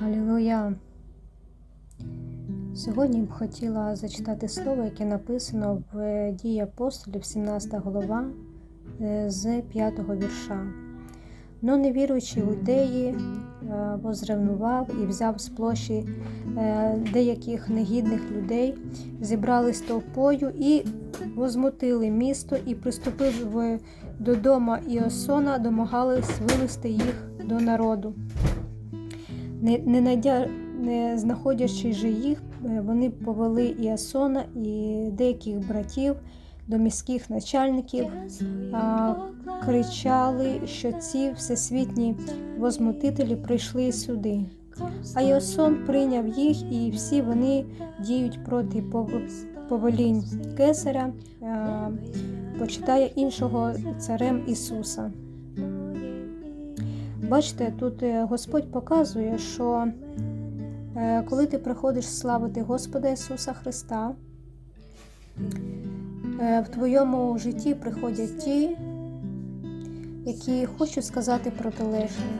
Халілуя. Сьогодні б хотіла зачитати слово, яке написано в дії апостолів, 17 голова е, з 5 вірша. Но в ідеї е, возревнував і взяв з площі е, деяких негідних людей, зібрались толпою і возмутили місто, і приступив в- до дома Іосона, домагались вивести їх до народу. Не, не, найдя, не знаходячи же їх, е, вони повели Іасона і деяких братів до міських начальників, а, кричали, що ці всесвітні возмутителі прийшли сюди. А Іосон прийняв їх, і всі вони діють проти пов- повелінь Кесаря, а, почитає іншого царем Ісуса. Бачите, тут е, Господь показує, що е, коли ти приходиш славити Господа Ісуса Христа, е, в твоєму житті приходять ті, які хочуть сказати протилежне.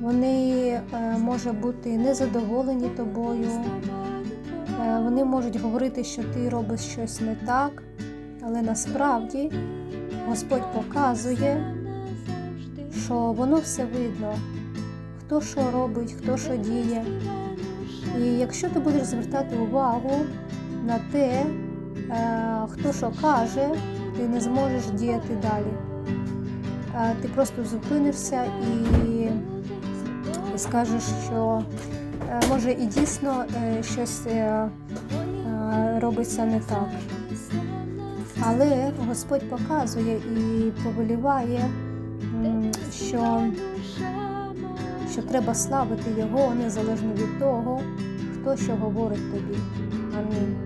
Вони може бути незадоволені тобою, вони можуть говорити, що ти робиш щось не так, але насправді Господь показує що воно все видно, хто що робить, хто що діє. І якщо ти будеш звертати увагу на те, е, хто що каже, ти не зможеш діяти далі. Е, Ти просто зупинишся і, скажеш, що е, може і дійсно щось робиться не так. Але Господь показує і повеліває що, що треба славити Його незалежно від того, хто що говорить тобі. Амінь.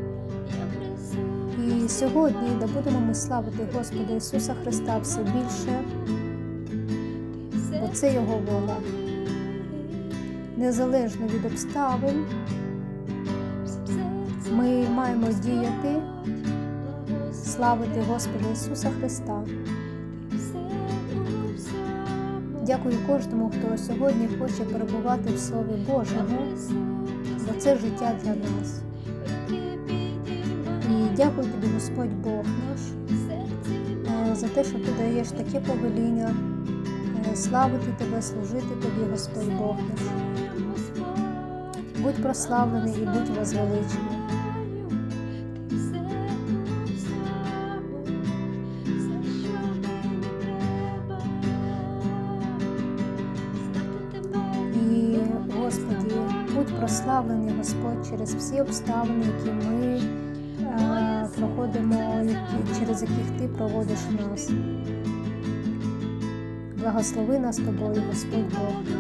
І сьогодні, де будемо ми славити Господа Ісуса Христа все більше, бо це Його воля. Незалежно від обставин, ми маємо діяти, славити Господа Ісуса Христа. Дякую кожному, хто сьогодні хоче перебувати в Слові Божому, бо це життя для нас. І дякую тобі, Господь Бог наш, е, за те, що ти даєш таке повеління е, славити тебе, служити тобі, Господь Бог наш. Будь прославлений і будь возвеличений. Будь прославлений Господь через всі обставини, які ми е, проходимо, які, через яких Ти проводиш нас. Благослови нас тобою, Господь Бог.